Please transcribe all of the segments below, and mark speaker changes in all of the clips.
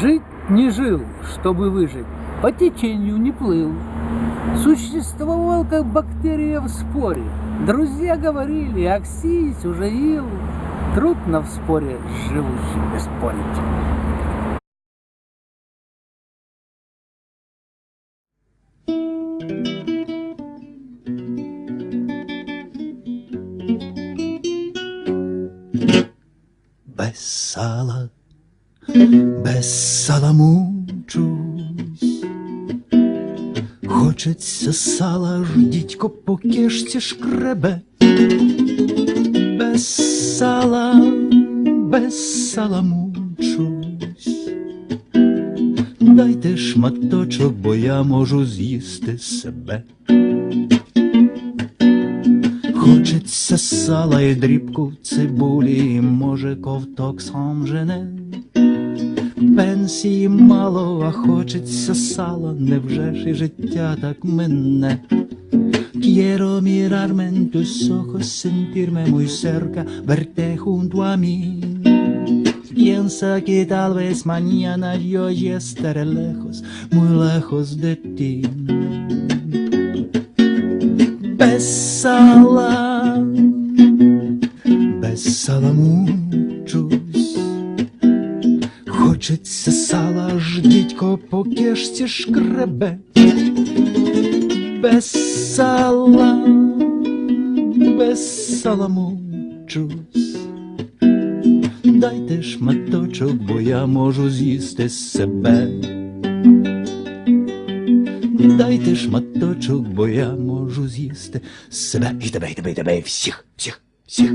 Speaker 1: Жить не жил, чтобы выжить, по течению не плыл. Существовал как бактерия в споре. Друзья говорили, Аксись уже ил. Трудно в споре с живущими спорить.
Speaker 2: без сала, без мучусь. Хочеться сала, ж дідько по кишці шкребе. Без сала, без сала мучусь. Дайте шматочок, бо я можу з'їсти себе. Хочеться сала і дрібку в цибулі, може ковток сам жене. Пенсії мало, а хочеться сала, невже ж і життя так мине. Quiero mirarme en tus ojos, sentirme muy cerca, verte junto a mí. Piensa que tal vez mañana yo ya estaré lejos, muy lejos de ti. Без Хочеться сала, ж дідько по кишці шкребе. Без сала, без сала мучусь. Дайте шматочок, бо я можу з'їсти себе. Дайте шматочок, бо я можу з'їсти себе і тебе, і тебе, і тебе, і всіх, всіх, всіх.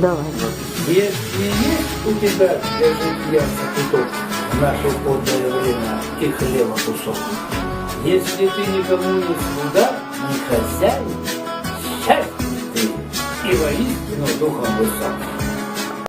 Speaker 3: Давай.
Speaker 1: Если есть у тебя для житья закуток в наше подное время и хлеба кусок, если ты никому не слуга, не хозяин, счастье ты и воистину духом высок.